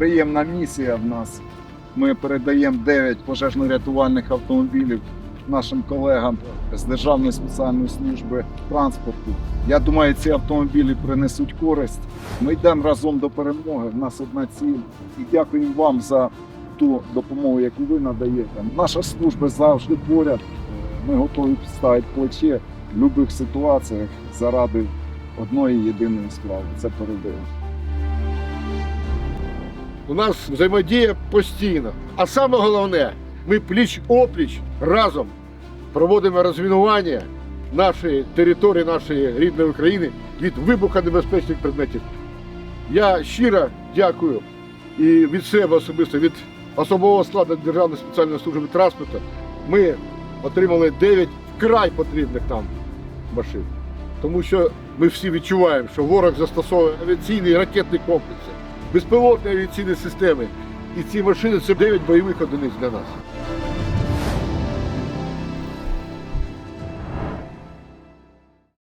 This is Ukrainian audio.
приємна місія в нас. Ми передаємо 9 пожежно-рятувальних автомобілів нашим колегам з Державної спеціальної служби транспорту. Я думаю, ці автомобілі принесуть користь. Ми йдемо разом до перемоги. В нас одна ціль. І дякуємо вам за ту допомогу, яку ви надаєте. Наша служба завжди поряд. Ми готові підставити плече в будь-яких ситуаціях заради одної єдиної справи. Це передає. У нас взаємодія постійна. А саме головне, ми пліч опліч разом проводимо розмінування нашої території, нашої рідної України від вибухонебезпечних предметів. Я щиро дякую і від себе особисто, від особового складу Державної спеціальної служби транспорту. Ми отримали 9 вкрай потрібних нам машин. Тому що ми всі відчуваємо, що ворог застосовує авіаційні і ракетні комплекси, безпілотні авіаційні системи. І ці машини це 9 бойових одиниць для нас.